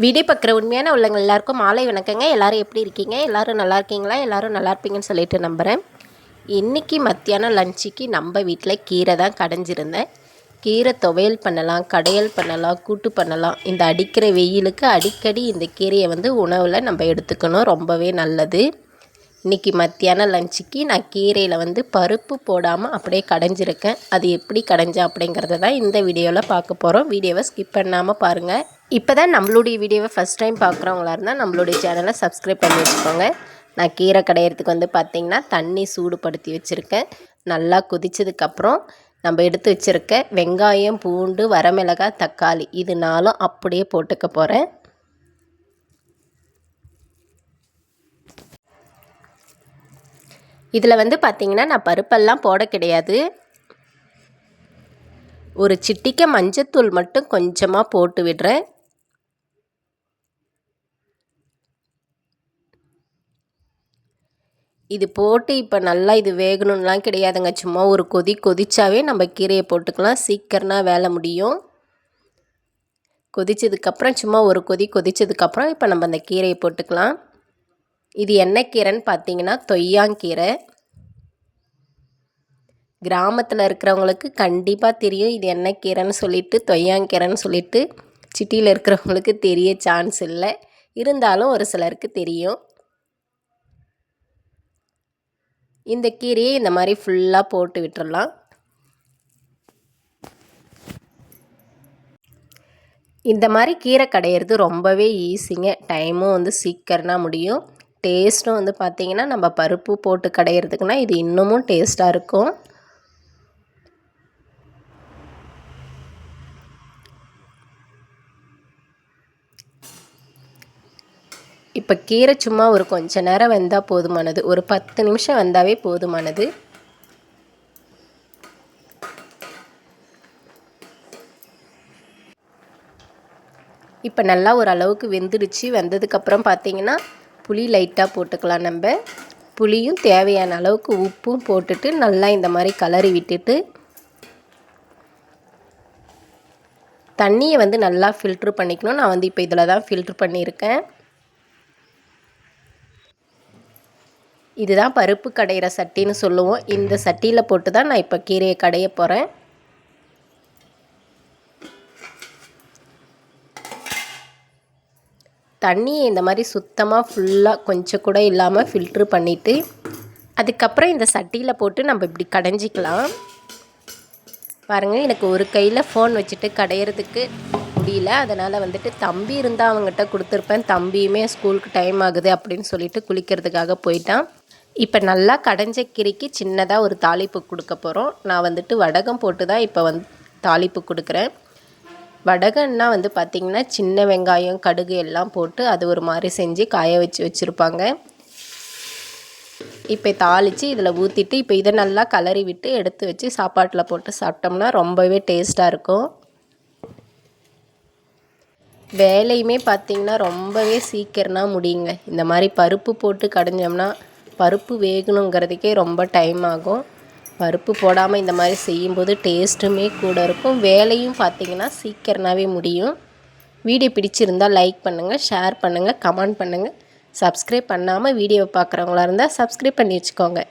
Video பார்க்குற உண்மையான உள்ளவங்க எல்லாருக்கும் மாலை வணக்கங்க. எல்லாரும் எப்படி இருக்கீங்க? எல்லாரும் நல்லா இருக்கீங்களா? எல்லாரும் நல்லா இருப்பீங்கன்னு சொல்லிட்டு நம்புகிறேன் இன்றைக்கி மத்தியானம் லஞ்சுக்கு நம்ம வீட்டில் கீரை தான் கடைஞ்சிருந்தேன். கீரை துவையல் பண்ணலாம் கடையல் பண்ணலாம் கூட்டு பண்ணலாம். இந்த அடிக்கிற வெயிலுக்கு அடிக்கடி இந்த கீரையை வந்து உணவில் நம்ம எடுத்துக்கணும். ரொம்பவே நல்லது. இன்றைக்கி மத்தியானம் லஞ்சுக்கு நான் கீரையில் வந்து பருப்பு போடாமல் அப்படியே கடைஞ்சிருக்கேன். அது எப்படி கடைஞ்சேன் அப்படிங்கிறத தான் இந்த வீடியோவில் பார்க்க போகிறோம் வீடியோவை ஸ்கிப் பண்ணாமல் பாருங்கள் இப்போ தான் நம்மளுடைய வீடியோவை ஃபஸ்ட் டைம் பார்க்குறவங்களா இருந்தால் நம்மளுடைய சேனலை சப்ஸ்கிரைப் பண்ணி வச்சுக்கோங்க. நான் கீரை கடையிறதுக்கு வந்து பார்த்திங்கன்னா தண்ணி சூடுபடுத்தி வச்சுருக்கேன். நல்லா கொதிச்சதுக்கப்புறம் நம்ம எடுத்து வச்சுருக்க வெங்காயம் பூண்டு வரமிளகாய் தக்காளி இது நாளும் அப்படியே போட்டுக்க போகிறேன் இதில் வந்து பார்த்திங்கன்னா நான் பருப்பெல்லாம் போட கிடையாது. ஒரு சிட்டிக்க மஞ்சத்தூள் மட்டும் கொஞ்சமாக போட்டு விடுறேன். இது போட்டு இப்போ நல்லா இது வேகணும்லாம் கிடையாதுங்க. சும்மா ஒரு கொதி கொதிச்சாவே நம்ம கீரையை போட்டுக்கலாம். சீக்கிரமாக வேலை முடியும். கொதித்ததுக்கப்புறம் சும்மா ஒரு கொதி கொதித்ததுக்கப்புறம் இப்போ நம்ம அந்த கீரையை போட்டுக்கலாம். இது என்ன கீரைன்னு பார்த்தீங்கன்னா தொய்யாங்கீரை. கிராமத்தில் இருக்கிறவங்களுக்கு கண்டிப்பாக தெரியும். இது என்ன கீரைன்னு சொல்லிட்டு தொய்யாங்கீரைன்னு சொல்லிட்டு சிட்டியில் இருக்கிறவங்களுக்கு தெரிய சான்ஸ் இல்லை. இருந்தாலும் ஒரு சிலருக்கு தெரியும். இந்த கீரையை இந்த மாதிரி ஃபுல்லாக போட்டு விட்டுறலாம். இந்த மாதிரி கீரை கடையிறது ரொம்பவே ஈஸிங்க டைமும் வந்து சீக்கிரமாக முடியும். டேஸ்ட்டும் வந்து பார்த்திங்கன்னா நம்ம பருப்பு போட்டு கடையிறதுக்குனா இது இன்னமும் டேஸ்ட்டாக இருக்கும். இப்போ கீரை சும்மா ஒரு கொஞ்ச நேரம் வெந்தால் போதுமானது. ஒரு பத்து நிமிஷம் வெந்தாவே போதுமானது. இப்போ நல்லா ஒரு அளவுக்கு வெந்துடுச்சு. வெந்ததுக்கப்புறம் பார்த்தீங்கன்னா புளி லைட்டாக போட்டுக்கலாம் நம்ம. புளியும் தேவையான அளவுக்கு உப்பும் போட்டுட்டு நல்லா இந்த மாதிரி கலரி விட்டுட்டு தண்ணியை வந்து நல்லா ஃபில்ட்ரு பண்ணிக்கணும். நான் வந்து இப்போ இதில் தான் ஃபில்ட்ரு பண்ணியிருக்கேன். இதுதான் பருப்பு கடையிற சட்டின்னு சொல்லுவோம். இந்த சட்டியில் போட்டு தான் நான் இப்போ கீரையை கடைய போகிறேன் தண்ணியை இந்த மாதிரி சுத்தமாக ஃபுல்லாக கொஞ்சம் கூட இல்லாமல் ஃபில்ட்ரு பண்ணிவிட்டு அதுக்கப்புறம் இந்த சட்டியில் போட்டு நம்ம இப்படி கடைஞ்சிக்கலாம். பாருங்கள் எனக்கு ஒரு கையில் ஃபோன் வச்சுட்டு கடையிறதுக்கு முடியல. அதனால் வந்துட்டு தம்பி இருந்தால் அவங்ககிட்ட கொடுத்துருப்பேன். தம்பியுமே ஸ்கூலுக்கு டைம் ஆகுது அப்படின்னு சொல்லிட்டு குளிக்கிறதுக்காக போயிட்டான். இப்போ நல்லா கடைஞ்ச கிரிக்கு சின்னதாக ஒரு தாளிப்பு கொடுக்க போகிறோம் நான் வந்துட்டு வடகம் போட்டு தான் இப்போ வந்து தாளிப்பு கொடுக்குறேன். வடகன்னா வந்து பார்த்திங்கன்னா சின்ன வெங்காயம் கடுகு எல்லாம் போட்டு அது ஒரு மாதிரி செஞ்சு காய வச்சு வச்சுருப்பாங்க. இப்போ தாளித்து இதில் ஊற்றிட்டு இப்போ இதை நல்லா கலரி விட்டு எடுத்து வச்சு சாப்பாட்டில் போட்டு சாப்பிட்டோம்னா ரொம்பவே டேஸ்ட்டாக இருக்கும். வேலையுமே பார்த்திங்கன்னா ரொம்பவே சீக்கிரமாக முடியுங்க. இந்த மாதிரி பருப்பு போட்டு கடைஞ்சோம்னா பருப்பு வேகணுங்கிறதுக்கே ரொம்ப டைம் ஆகும். பருப்பு போடாமல் இந்த மாதிரி செய்யும்போது டேஸ்ட்டுமே கூட இருக்கும். வேலையும் பார்த்திங்கன்னா சீக்கிரமாகவே முடியும். வீடியோ பிடிச்சிருந்தால் லைக் பண்ணுங்கள் ஷேர் பண்ணுங்கள் கமெண்ட் பண்ணுங்கள் சப்ஸ்கிரைப் பண்ணாமல் வீடியோவை பார்க்குறவங்களா இருந்தால் சப்ஸ்கிரைப் பண்ணி வச்சுக்கோங்க.